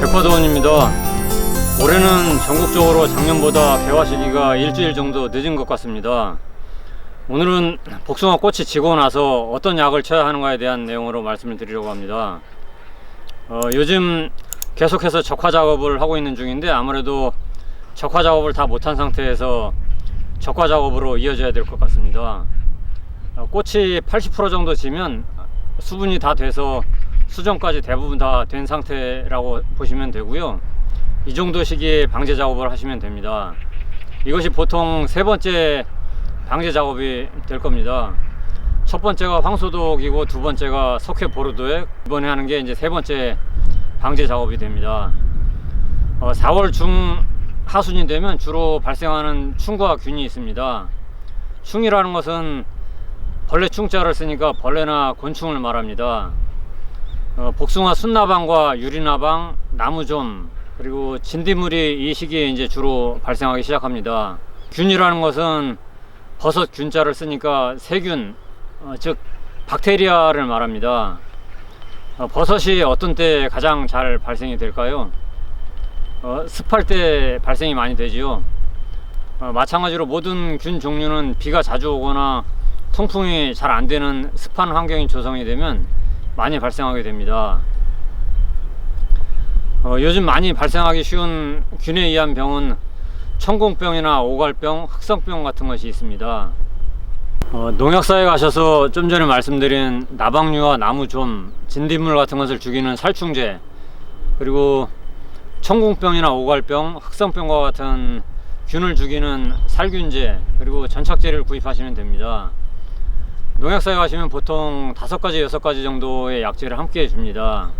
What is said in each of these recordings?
백화도원입니다. 올해는 전국적으로 작년보다 개화 시기가 일주일 정도 늦은 것 같습니다. 오늘은 복숭아 꽃이 지고 나서 어떤 약을 쳐야 하는가에 대한 내용으로 말씀을 드리려고 합니다. 어, 요즘 계속해서 적화 작업을 하고 있는 중인데 아무래도 적화 작업을 다 못한 상태에서 적화 작업으로 이어져야 될 것 같습니다. 어, 꽃이 80% 정도 지면 수분이 다 돼서 수정까지 대부분 다 된 상태라고 보시면 되고요. 이 정도 시기에 방제 작업을 하시면 됩니다. 이것이 보통 세 번째 방제 작업이 될 겁니다. 첫 번째가 황소독이고 두 번째가 석회 보르도액 이번에 하는 게 이제 세 번째 방제 작업이 됩니다. 어, 4월 중 하순이 되면 주로 발생하는 충과 균이 있습니다. 충이라는 것은 벌레 충자를 쓰니까 벌레나 곤충을 말합니다. 어, 복숭아 순나방과 유리나방, 나무좀 그리고 진딧물이 이 시기에 이제 주로 발생하기 시작합니다. 균이라는 것은 버섯 균자를 쓰니까 세균, 어, 즉 박테리아를 말합니다. 어, 버섯이 어떤 때 가장 잘 발생이 될까요? 어, 습할 때 발생이 많이 되지요. 어, 마찬가지로 모든 균 종류는 비가 자주 오거나 통풍이 잘 안 되는 습한 환경이 조성이 되면 많이 발생하게 됩니다. 어, 요즘 많이 발생하기 쉬운 균에 의한 병은 천공병이나 오갈병, 흑성병 같은 것이 있습니다. 어, 농약사에 가셔서 좀 전에 말씀드린 나방류와 나무좀, 진딧물 같은 것을 죽이는 살충제, 그리고 천공병이나 오갈병, 흑성병과 같은 균을 죽이는 살균제, 그리고 전착제를 구입하시면 됩니다. 농약사에 가시면 보통 다섯 가지, 여섯 가지 정도의 약제를 함께 줍니다.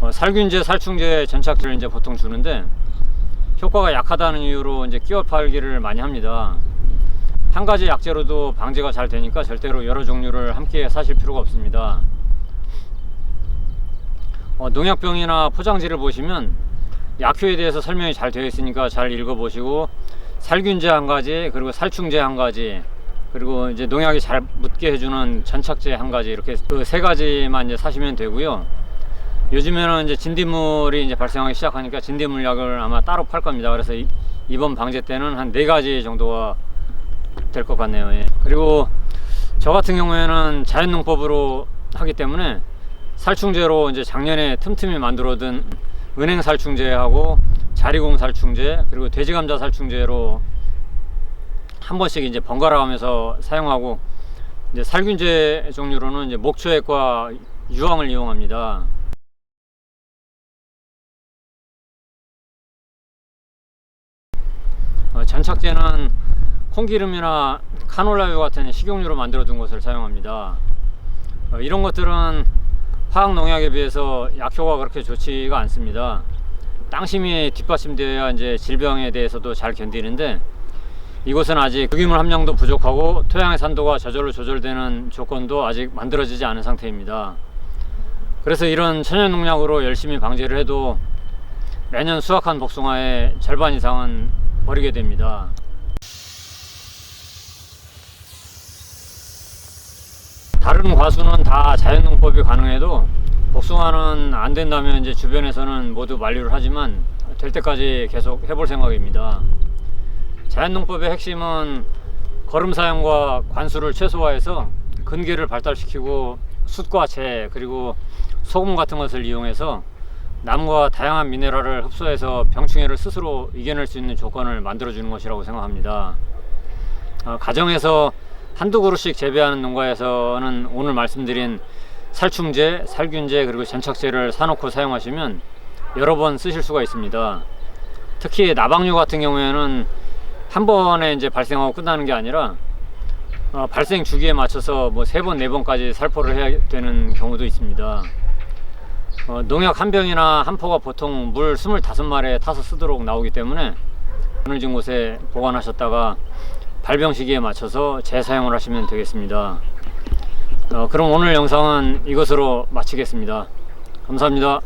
어, 살균제, 살충제, 전착제를 이제 보통 주는데 효과가 약하다는 이유로 이제 끼워 팔기를 많이 합니다. 한 가지 약제로도 방제가 잘 되니까 절대로 여러 종류를 함께 사실 필요가 없습니다. 어, 농약병이나 포장지를 보시면 약효에 대해서 설명이 잘 되어 있으니까 잘 읽어보시고 살균제 한 가지 그리고 살충제 한 가지 그리고 이제 농약이 잘 묻게 해주는 전착제 한 가지 이렇게 그 세 가지만 이제 사시면 되고요. 요즘에는 이제 진딧물이 이제 발생하기 시작하니까 진딧물 약을 아마 따로 팔 겁니다. 그래서 이, 이번 방제 때는 한 네 가지 정도가 될 것 같네요. 예. 그리고 저 같은 경우에는 자연농법으로 하기 때문에 살충제로 이제 작년에 틈틈이 만들어둔 은행 살충제하고 자리공 살충제 그리고 돼지감자 살충제로 한 번씩 이제 번갈아 가면서 사용하고 이제 살균제 종류로는 이제 목초액과 유황을 이용합니다. 어, 전착제는 콩기름이나 카놀라유 같은 식용유로 만들어 둔 것을 사용합니다. 어, 이런 것들은 화학 농약에 비해서 약효가 그렇게 좋지가 않습니다. 땅심이 뒷받침되어야 이제 질병에 대해서도 잘 견디는데 이곳은 아직 유기물 함량도 부족하고 토양의 산도가 저절로 조절되는 조건도 아직 만들어지지 않은 상태입니다. 그래서 이런 천연 농약으로 열심히 방제를 해도 매년 수확한 복숭아의 절반 이상은 버리게 됩니다. 다른 과수는 다 자연농법이 가능해도 복숭아는 안 된다면 이제 주변에서는 모두 만류를 하지만 될 때까지 계속 해볼 생각입니다. 자연농법의 핵심은 거름 사용과 관수를 최소화해서 근계를 발달시키고 숯과 재 그리고 소금 같은 것을 이용해서 나무가 다양한 미네랄을 흡수해서 병충해를 스스로 이겨낼 수 있는 조건을 만들어주는 것이라고 생각합니다. 어, 가정에서 한두 그루씩 재배하는 농가에서는 오늘 말씀드린 살충제, 살균제 그리고 전착제를 사놓고 사용하시면 여러 번 쓰실 수가 있습니다. 특히 나방류 같은 경우에는 한 번에 이제 발생하고 끝나는 게 아니라 어, 발생 주기에 맞춰서 뭐 세 번, 네 번까지 살포를 해야 되는 경우도 있습니다. 어, 농약 한 병이나 한 포가 보통 물 25마리에 타서 쓰도록 나오기 때문에 그늘진 곳에 보관하셨다가 발병 시기에 맞춰서 재사용을 하시면 되겠습니다. 어, 그럼 오늘 영상은 이것으로 마치겠습니다. 감사합니다.